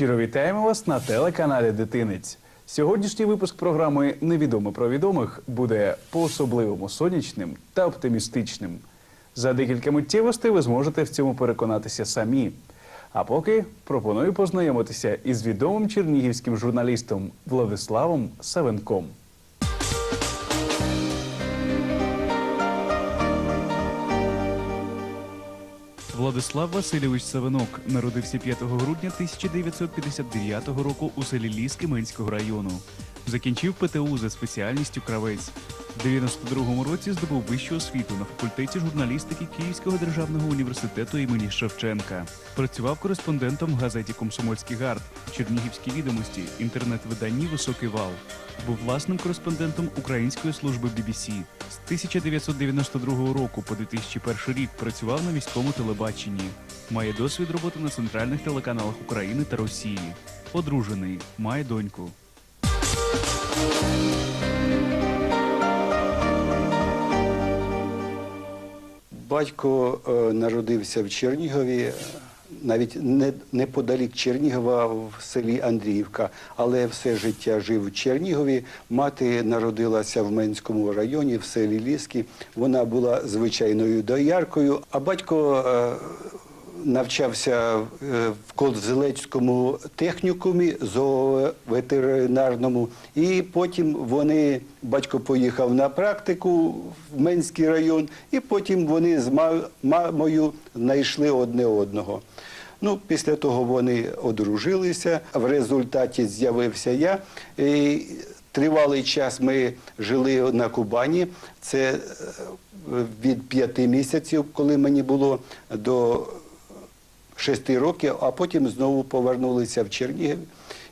Щиро вітаємо вас на телеканалі Дитинець. Сьогоднішній випуск програми Невідомо про відомих буде по-особливому сонячним та оптимістичним. За декілька миттєвостей ви зможете в цьому переконатися самі. А поки пропоную познайомитися із відомим чернігівським журналістом Владиславом Савенком. Владислав Васильович Савинок народився 5 грудня 1959 року у селі Ліски Менського району. Закінчив ПТУ за спеціальністю кравець. В 92-му році здобув вищу освіту на факультеті журналістики Київського державного університету імені Шевченка. Працював кореспондентом в газеті Комсомольський гард, Чернігівські відомості, інтернет-виданні Високий вал. Був власним кореспондентом Української служби BBC. З 1992 року по 2001 рік працював на міському телебаченні. Має досвід роботи на центральних телеканалах України та Росії. Одружений, має доньку. Батько е, народився в Чернігові, е, навіть не, неподалік Чернігова в селі Андріївка, але все життя жив в Чернігові. Мати народилася в Менському районі, в селі Ліски. Вона була звичайною дояркою, а батько е, навчався е, в Козелецькому технікумі зооветеринарному. І потім вони, батько поїхав на практику в Менський район, і потім вони з мамою знайшли одне одного. Ну, після того вони одружилися. В результаті з'явився я. І тривалий час ми жили на Кубані. Це е, від п'яти місяців, коли мені було до шести років, а потім знову повернулися в Чернігів.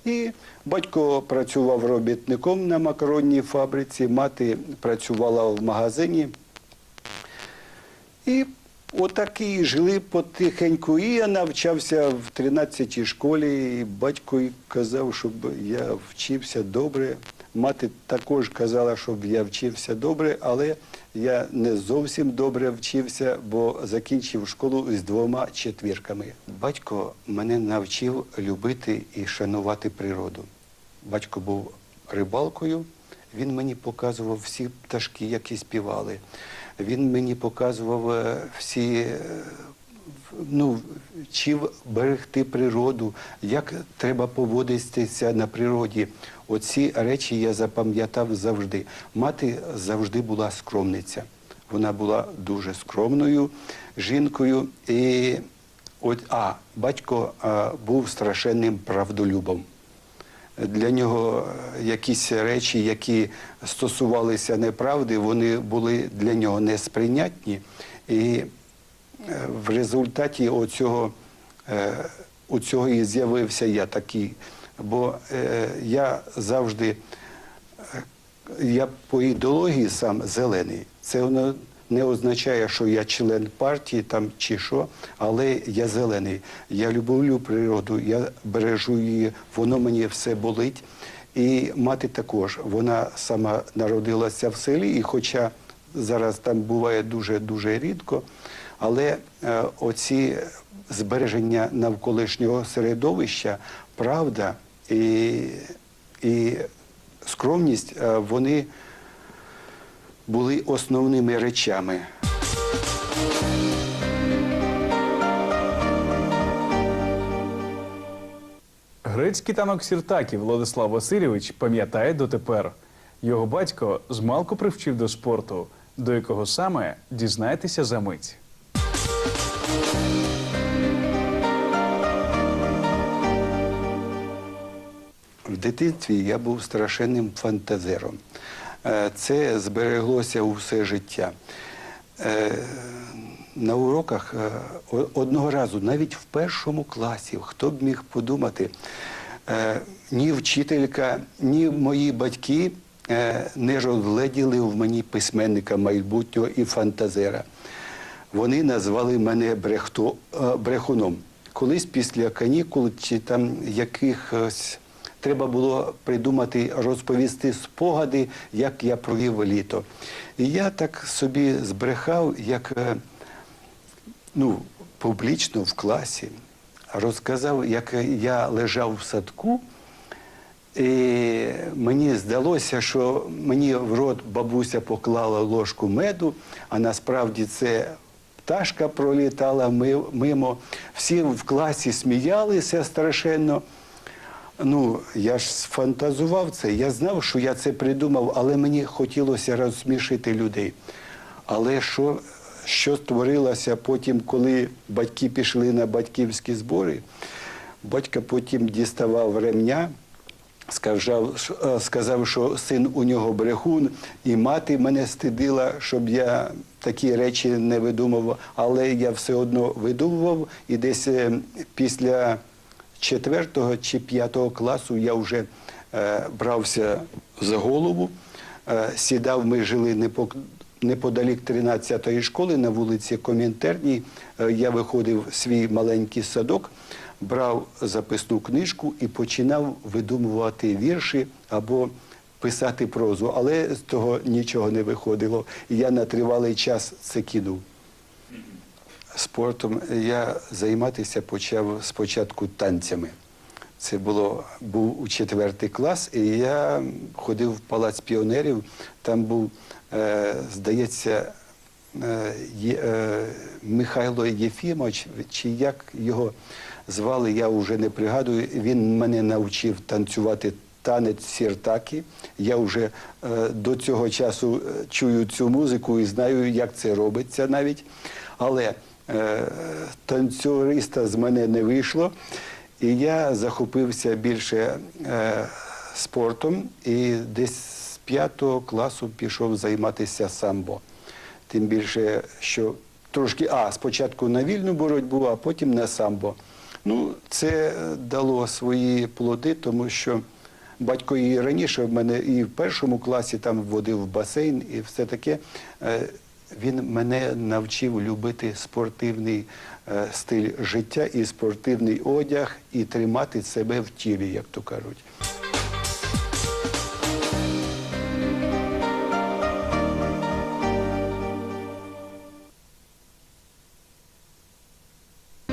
І батько працював робітником на макаронній фабриці, мати працювала в магазині. І отакі жили потихеньку. І я навчався в 13-й школі, і батько казав, щоб я вчився добре. Мати також казала, щоб я вчився добре, але я не зовсім добре вчився, бо закінчив школу з двома четвірками. Батько мене навчив любити і шанувати природу. Батько був рибалкою, він мені показував всі пташки, які співали. Він мені показував е, всі, е, ну, вчив берегти природу, як треба поводитися на природі. Оці речі я запам'ятав завжди. Мати завжди була скромниця. Вона була дуже скромною жінкою. І от, а батько а, був страшенним правдолюбом. Для нього е, якісь речі, які стосувалися неправди, вони були для нього несприйнятні. І в результаті оцього, е, оцього і з'явився я такий. Бо е, я завжди, е, я по ідеології сам зелений. Це воно не означає, що я член партії там чи що, але я зелений. Я люблю природу, я бережу її, воно мені все болить. І мати також, вона сама народилася в селі, і хоча зараз там буває дуже-дуже рідко, але е, оці збереження навколишнього середовища, правда і, і скромність, е, вони були основними речами. Грецький танок Сіртаків Владислав Васильович пам'ятає дотепер. Його батько змалку привчив до спорту, до якого саме дізнаєтеся за мить. В дитинстві я був страшенним фантазером. Е, Це збереглося усе життя. Е, На уроках е, одного разу, навіть в першому класі, хто б міг подумати, ні вчителька, ні мої батьки не розгледіли в мені письменника майбутнього і фантазера. Вони назвали мене брехто, е, брехуном. Колись після канікул чи там якихось треба було придумати, розповісти спогади, як я провів літо. І я так собі збрехав, як е, ну, публічно в класі. розказав, як я лежав в садку, і мені здалося, що мені в рот бабуся поклала ложку меду, а насправді це пташка пролітала мимо. Всі в класі сміялися страшенно. Ну, я ж сфантазував це, я знав, що я це придумав, але мені хотілося розсмішити людей. Але що, що створилося потім, коли батьки пішли на батьківські збори, батько потім діставав ремня, сказав, е, сказав, що син у нього брехун, і мати мене стидила, щоб я такі речі не видумував, але я все одно видумував, і десь е, після четвертого чи п'ятого класу я вже е, брався за голову, е, сідав, ми жили непок- неподалік 13-ї школи на вулиці Комінтерній. Е, я виходив в свій маленький садок, брав записну книжку і починав видумувати вірші або писати прозу, але з того нічого не виходило. Я на тривалий час це кинув. Спортом я займатися почав спочатку танцями. Це було, був у четвертий клас, і я ходив в палац піонерів. Там був, е, здається, е, е, Михайло Єфімович, чи як його звали, я вже не пригадую. Він мене навчив танцювати танець сіртаки. Я вже е, до цього часу е, чую цю музику і знаю, як це робиться навіть. Але е, танцюриста з мене не вийшло. І я захопився більше е, спортом і десь з п'ятого класу пішов займатися самбо. Тим більше, що трошки, а спочатку на вільну боротьбу, а потім на самбо. Ну, це дало свої плоди, тому що батько і раніше в мене і в першому класі там вводив в басейн, і все таке. Е, Він мене навчив любити спортивний е, стиль життя і спортивний одяг, і тримати себе в тілі, як то кажуть.